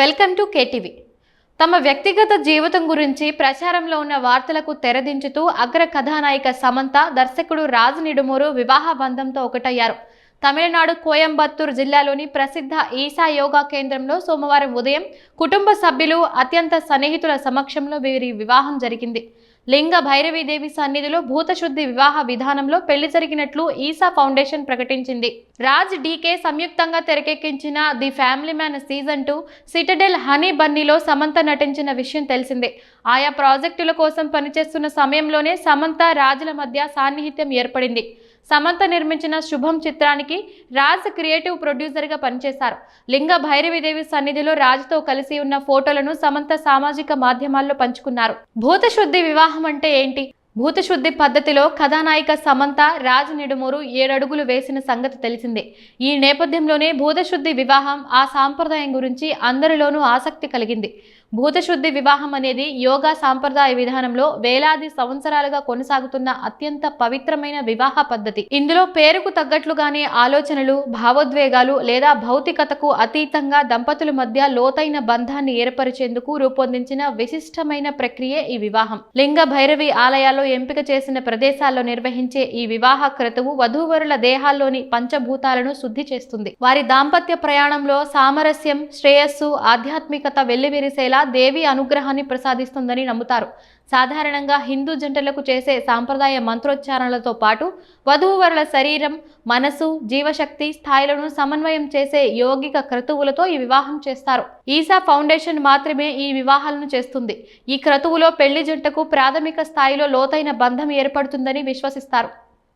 Welcome to KTV. తమ వ్యక్తిగత జీవితం గురించి ప్రచారంలో ఉన్న వార్తలకు తెరదించుతూ అగ్ర కథానాయిక సమంత దర్శకుడు రాజ్ నిడుమూరు వివాహ బంధంతో ఒకటయ్యారు. తమిళనాడు కోయంబత్తూరు జిల్లాలోని ప్రసిద్ధ ఈశా యోగా కేంద్రంలో సోమవారం ఉదయం కుటుంబ సభ్యులు అత్యంత సన్నిహితుల సమక్షంలో వీరి వివాహం జరిగింది. లింగ భైరవీదేవి సన్నిధిలో భూతశుద్ధి వివాహ విధానంలో పెళ్ళి జరిగినట్లు ఈసా ఫౌండేషన్ ప్రకటించింది. రాజ్ డీకే సంయుక్తంగా తెరకెక్కించిన the family man season two Citadel honey బన్నీలో Samantha నటించిన విషయం తెలిసిందే. ఆయా ప్రాజెక్టుల కోసం పనిచేస్తున్న సమయంలోనే సమంత రాజుల మధ్య సాన్నిహిత్యం ఏర్పడింది. సమంత నిర్మించిన శుభం చిత్రానికి రాజ్ క్రియేటివ్ ప్రొడ్యూసర్గా పనిచేశారు. లింగ భైరవిదేవి సన్నిధిలో రాజ్తో కలిసి ఉన్న ఫోటోలను సమంత సామాజిక మాధ్యమాల్లో పంచుకున్నారు. భూతశుద్ధి వివాహం అంటే ఏంటి? భూతశుద్ధి పద్ధతిలో కథానాయిక సమంత రాజ్ నిడుమూరు ఏడడుగులు వేసిన సంగతి తెలిసిందే. ఈ నేపథ్యంలోనే భూతశుద్ధి వివాహం ఆ సాంప్రదాయం గురించి అందరిలోనూ ఆసక్తి కలిగింది. భూతశుద్ధి వివాహం అనేది యోగా సాంప్రదాయ విధానంలో వేలాది సంవత్సరాలుగా కొనసాగుతున్న అత్యంత పవిత్రమైన వివాహ పద్ధతి. ఇందులో పేరుకు తగ్గట్లుగానే ఆలోచనలు భావోద్వేగాలు లేదా భౌతికతకు అతీతంగా దంపతుల మధ్య లోతైన బంధాన్ని ఏర్పరిచేందుకు రూపొందించిన విశిష్టమైన ప్రక్రియ ఈ వివాహం. లింగ భైరవి ఆలయాల్లో ఎంపిక చేసిన ప్రదేశాల్లో నిర్వహించే ఈ వివాహ క్రతువు వధూవరుల దేహాల్లోని పంచభూతాలను శుద్ధి చేస్తుంది. వారి దాంపత్య ప్రయాణంలో సామరస్యం శ్రేయస్సు ఆధ్యాత్మికత వెల్లివిరిసేలా దేవి అనుగ్రహాన్ని ప్రసాదిస్తుందని నమ్ముతారు. సాధారణంగా హిందూ జంటలకు చేసే సాంప్రదాయ మంత్రోచ్చారణలతో పాటు వధూవరుల శరీరం మనసు జీవశక్తి స్థాయిలను సమన్వయం చేసే యోగిక క్రతువులతో ఈ వివాహం చేస్తారు. ఈసా ఫౌండేషన్ మాత్రమే ఈ వివాహాలను చేస్తుంది. ఈ క్రతువులో పెళ్ళి జంటకు ప్రాథమిక స్థాయిలో లోతైన బంధం ఏర్పడుతుందని విశ్వసిస్తారు.